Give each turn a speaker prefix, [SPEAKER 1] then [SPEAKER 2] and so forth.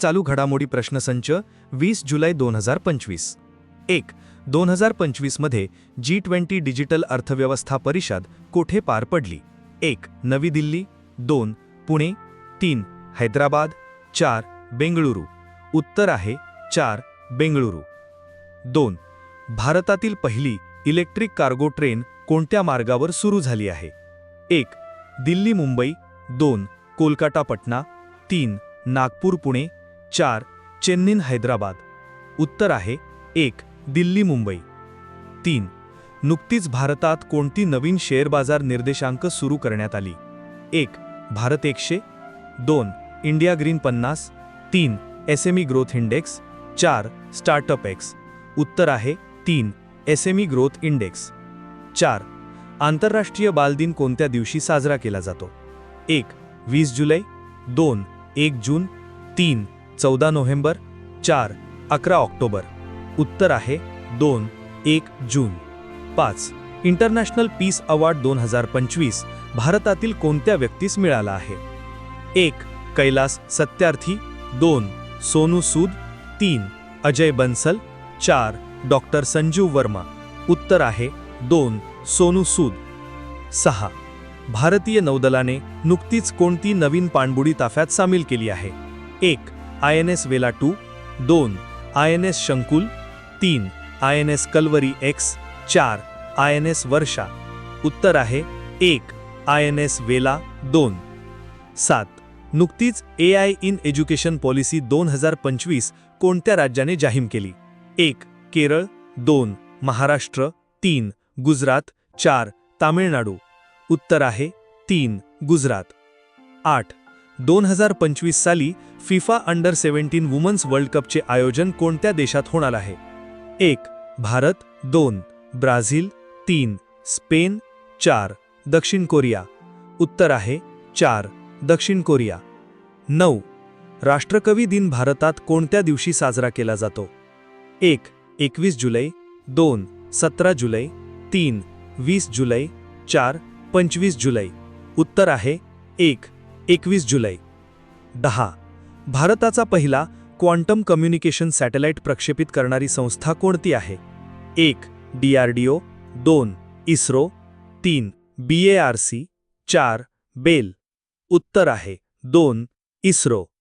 [SPEAKER 1] चालू घडामोडी प्रश्नसंच वीस जुलै दोन हजार पंचवीस. एक दोन हजार पंचवीसमध्ये जी ट्वेंटी डिजिटल अर्थव्यवस्था परिषद कोठे पार पडली? एक नवी दिल्ली. दोन पुणे. तीन हैदराबाद. चार बेंगळुरू. उत्तर आहे चार बेंगळुरू. दोन भारतातील पहिली इलेक्ट्रिक कार्गो ट्रेन कोणत्या मार्गावर सुरू झाली आहे? एक दिल्ली मुंबई दोन कोलकाता पटना तीन नागपूर पुणे चार चेन्नईन हैदराबाद. उत्तर आहे एक दिल्ली मुंबई. तीन नुकतीच भारतात कोणती नवीन शेअर बाजार निर्देशांक सुरू करण्यात आली? एक भारत एकशे. दोन इंडिया ग्रीन पन्नास. तीन S M E growth index. चार स्टार्टअप एक्स. उत्तर आहे तीन S M E growth index. चार आंतरराष्ट्रीय बालदिन कोणत्या दिवशी साजरा केला जातो? एक वीस जुलै. दोन एक जून. तीन चौदा नोव्हेंबर चार अकरा ऑक्टोबर. उत्तर आहे दोन एक जून. पाच इंटरनॅशनल पीस अवॉर्ड दोन हजार पंचवीस भारतातील कोणत्या व्यक्तीस मिळाला आहे? एक कैलास सत्यार्थी. दोन सोनू सूद. तीन अजय बन्सल. चार डॉक्टर संजीव वर्मा. उत्तर आहे दोन सोनू सूद. सहा भारतीय नौदलाने नुकतीच कोणती नवीन पाणबुडी ताफ्यात सामील केली आहे? एक I N S Vela two दोन आय एन एस शंकुल तीन I N S Kalvari X चार आय एन एस वर्षा. उत्तर आहे एक आय एन एस वेला दोन. सात नुकतीच A I in education policy दोन हजार पंचवीस कोणत्या राज्याने जाहीर केली? एक केरळ दोन महाराष्ट्र तीन गुजरात चार तामिळनाडू. उत्तर आहे तीन गुजरात. आठ दोन हजार पंचवीस साली FIFA under seventeen women's world कपचे आयोजन कोणत्या देशात होणार आहे? एक भारत दोन ब्राझील तीन स्पेन चार दक्षिण कोरिया. उत्तर आहे चार दक्षिण कोरिया. नऊ राष्ट्रकवी दिन भारतात कोणत्या दिवशी साजरा केला जातो? एक एकवीस जुलै दोन सतरा जुलै तीन वीस जुलै चार पंचवीस जुलै. उत्तर आहे एक एकवीस जुलै. दहा. भारताचा पहिला क्वांटम कम्युनिकेशन सॅटेलाइट प्रक्षेपित करणारी संस्था कोणती आहे? एक डी आर डी ओ दोन इस्रो तीन बी ए आर सी चार बेल. उत्तर आहे दोन इस्रो.